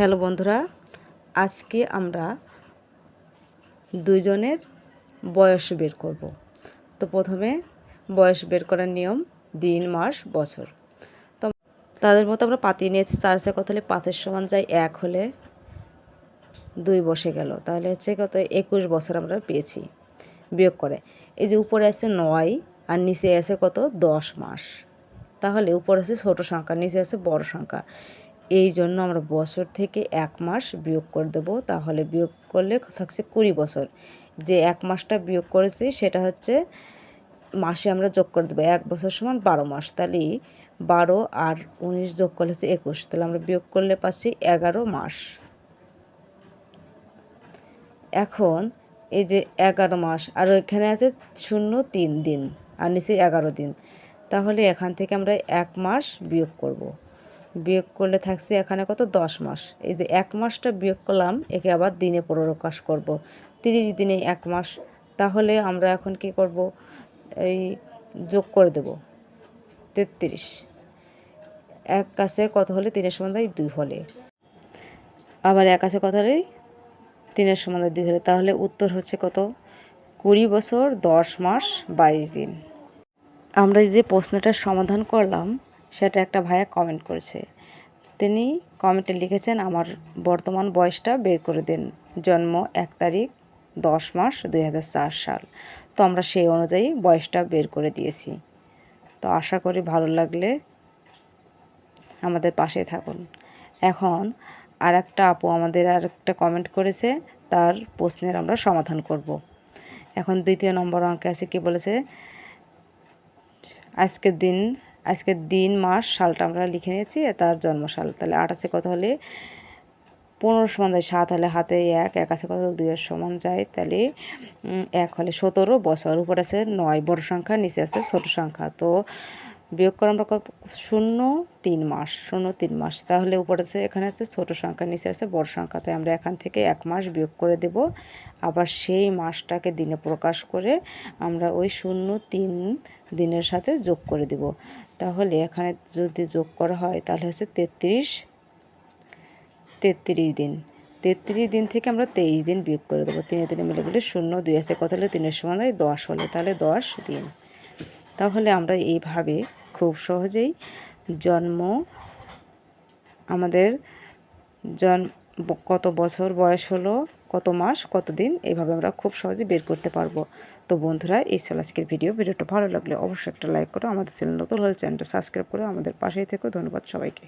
Hello বন্ধুরা, আজকে আমরা দুইজনের বয়স বের করব। তো প্রথমে বয়স বের করার নিয়ম, দিন, মাস, বছর। তো তাদের মতো আমরা পাতিয়ে নিয়েছি, চার সে কত হলে পাঁচের সমান যায় এক হলে দুই বসে গেল। তাহলে হচ্ছে কত? একুশ বছর আমরা পেয়েছি বিয়োগ করে। এই যে উপরে আছে নয় আর নিচে আছে কত? দশ মাস। তাহলে উপরে আছে ছোটো সংখ্যা, নিচে আছে বড় সংখ্যা। এই জন্য আমরা বছর থেকে এক মাস বিয়োগ করে দেবো। তাহলে বিয়োগ করলে থাকছে কুড়ি বছর। যে এক মাসটা বিয়োগ করেছি, সেটা হচ্ছে মাসে আমরা যোগ করে দেবো। এক বছর সমান বারো মাস। তাহলে বারো আর উনিশ যোগ করলে হচ্ছে একুশ। তাহলে আমরা বিয়োগ করলে পাচ্ছি এগারো মাস। এখন এই যে এগারো মাস, আর এখানে আছে শূন্য তিন দিন, আর নিচে এগারো দিন। তাহলে এখান থেকে আমরা এক মাস বিয়োগ করব। বিয়োগ করলে থাকছে এখানে কত? দশ মাস। এই যে এক মাসটা বিয়োগ করলাম, একে আবার দিনে প্রকাশ করব। তিরিশ দিনে এক মাস। তাহলে আমরা এখন কি করব? এই যোগ করে দেব। তেত্রিশ। এক কাছে কত হলে? তিনের সমান দুই হলে। আবার এক কাছে কত হলে? তিনের সমান দুই হলে। তাহলে উত্তর হচ্ছে কত? কুড়ি বছর, দশ মাস, বাইশ দিন। আমরা যে প্রশ্নটার সমাধান করলাম সেটা একটা ভাইয়া কমেন্ট করেছে। তিনি কমেন্টে লিখেছেন, আমার বর্তমান বয়সটা বের করে দিন। জন্ম এক তারিখ, দশ মাস দু হাজার চার সাল। তো আমরা সেই অনুযায়ী বয়সটা বের করে দিয়েছি। তো আশা করি ভালো লাগলে আমাদের পাশে থাকুন। এখন আর একটা আপু আমাদের আর একটা কমেন্ট করেছে, তার প্রশ্নের আমরা সমাধান করব। এখন দ্বিতীয় নম্বর অঙ্কে আছে, কি বলেছে? আজকের দিন আজকের দিন, মাস, সালটা আমরা লিখে নিয়েছি তার জন্মসাল। তাহলে আট আছে কত হলে? পনেরো সমান যায় সাত হলে হাতে এক এক আছে কত দুইয়ের সমান যায়, তাহলে এক হলে সতেরো, বছর উপর আছে নয়, বড় সংখ্যা, নিচে আছে ছোট সংখ্যা। তো বিয়োগ করে আমরা শূন্য তিন মাস, শূন্য তিন মাস। তাহলে উপরে আছে, এখানে আছে ছোট সংখ্যা, নিচে আছে বড় সংখ্যা। তাই আমরা এখান থেকে এক মাস বিয়োগ করে দেব। আবার সেই মাসটাকে দিনে প্রকাশ করে আমরা ওই শূন্য তিন দিনের সাথে যোগ করে দেব। তাহলে এখানে যদি যোগ করা হয়, তাহলে হচ্ছে তেত্রিশ তেত্রিশ দিন। তেত্রিশ দিন থেকে আমরা তেইশ দিন বিয়োগ করে দেবো। তিনে দিনে মিলে গেলে শূন্য, দুই আছে কত হলে? তিনের সমান দশ হলে। তাহলে দশ দিন। তাহলে আমরা এইভাবে খুব সহজেই জন্ম আমাদের জন কত বছর বয়স হলো, কত মাস, কত দিন, এভাবে আমরা খুব সহজে বের করতে পারব। তো বন্ধুরা, এই ছিল আজকের ভিডিও। ভিডিওটা ভালো লাগলে অবশ্যই একটা লাইক করো, আমাদের চ্যানেল নতুন হলে চ্যানেলটা সাবস্ক্রাইব করে আমাদের পাশেই থেকো। ধন্যবাদ সবাইকে।